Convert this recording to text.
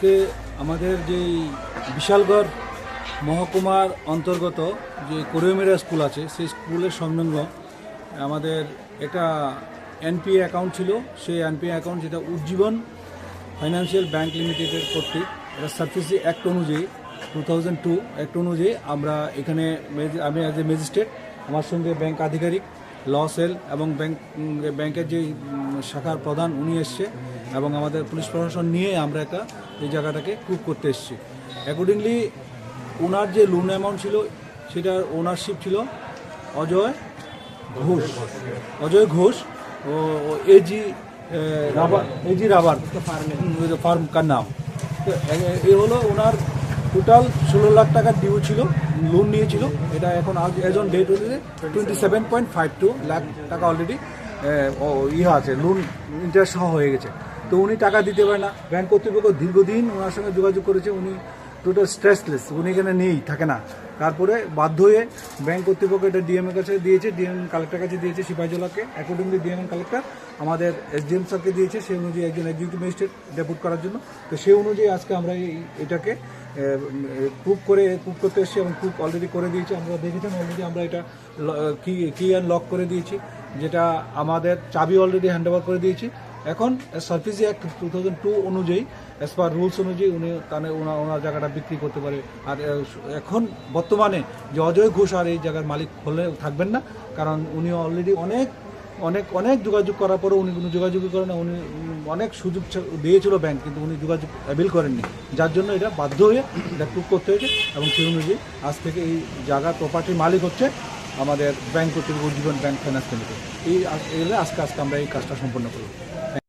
বলতে আমাদের যে বিশালগড় মহকুমার অন্তর্গত যে কোরিওমেরা স্কুল আছে, সেই স্কুলের সংলগ্ন, আমাদের একটা এনপি অ্যাকাউন্ট ছিল। সেই এনপিএ অ্যাকাউন্ট যেটা উজ্জীবন ফাইন্যান্সিয়াল ব্যাংক লিমিটেডের কর্তৃক, এটা সাবসিডি অ্যাক্ট অনুযায়ী, টু থাউজেন্ড টু অ্যাক্ট অনুযায়ী আমরা এখানে আমি অ্যাজ এ ম্যাজিস্ট্রেট আমার সঙ্গে ব্যাংক আধিকারিক ল সেল এবং ব্যাংক ব্যাংকের যে শাখার প্রধান উনি এসছে এবং আমাদের পুলিশ প্রশাসন নিয়ে আমরা একটা এই জায়গাটাকে প্রুভ করতে এসেছি। অ্যাকর্ডিংলি ওনার যে লোন অ্যামাউন্ট ছিল, সেটার ওনারশিপ ছিল অজয় ঘোষ। অজয় ঘোষ ও AG rubber AG rubber farm, কার নাম? এ হলো ওনার টোটাল ষোলো লাখ টাকার ডিউ ছিল লোন নিয়েছিল। এটা এখন এজ অন ডেট অনুযায়ী twenty seven point five two lakh টাকা অলরেডি ইয়ে আছে লোন ইন্টারেস্ট সহ হয়ে গেছে। তো উনি টাকা দিতে পারে না। ব্যাংক কর্তৃপক্ষ দীর্ঘদিন ওনার সঙ্গে যোগাযোগ করেছে, উনি টোটাল স্ট্রেসলেস উনি এখানে নেই, থাকে না। তারপরে বাধ্য হয়ে ব্যাংক কর্তৃপক্ষ এটা ডিএম এর কাছে দিয়েছে ডিএম কালেক্টর কাছে দিয়েছে, সিপাহীজলাকে অ্যাকর্ডিংলি ডিএম কালেক্টর আমাদের এসডিএম স্যারকে দিয়েছে, সেই অনুযায়ী একজন এক্সিকিউটিভ ম্যাজিস্ট্রেট ডেপুট করার জন্য। তো সেই অনুযায়ী আজকে আমরা এই, এটাকে প্রুভ করে প্রুভ করতে এসেছি এবং প্রুভ অলরেডি করে দিয়েছি। আমরা দেখেছেন অলরেডি আমরা এটা কি কি লক করে দিয়েছি, যেটা আমাদের চাবি অলরেডি হ্যান্ড ওভার করে দিয়েছি। এখন SARFAESI act two thousand two অনুযায়ী অ্যাজ পার রুলস অনুযায়ী উনি তাহলে ওনার ওনার জায়গাটা বিক্রি করতে পারে। আর এখন বর্তমানে যে অজয় ঘোষ আর এই জায়গার মালিক হলে থাকবেন না, কারণ উনি অলরেডি অনেক অনেক অনেক যোগাযোগ করার পরে উনি কোনো যোগাযোগই করেন উনি অনেক সুযোগ দিয়েছিল ব্যাংক কিন্তু উনি যোগাযোগ অ্যাভেল করেননি। যার জন্য এটা বাধ্য হয়ে এটা প্রুভ করতে হয়েছে এবং সেই অনুযায়ী আজ থেকে এই জায়গা প্রপার্টির মালিক হচ্ছে আমাদের ব্যাংক কর্তৃপক্ষ উজ্জীবন ব্যাংক ফাইন্যান্স লিমিটেড এই আজকে আজকে আমরা এই কাজটা সম্পন্ন করব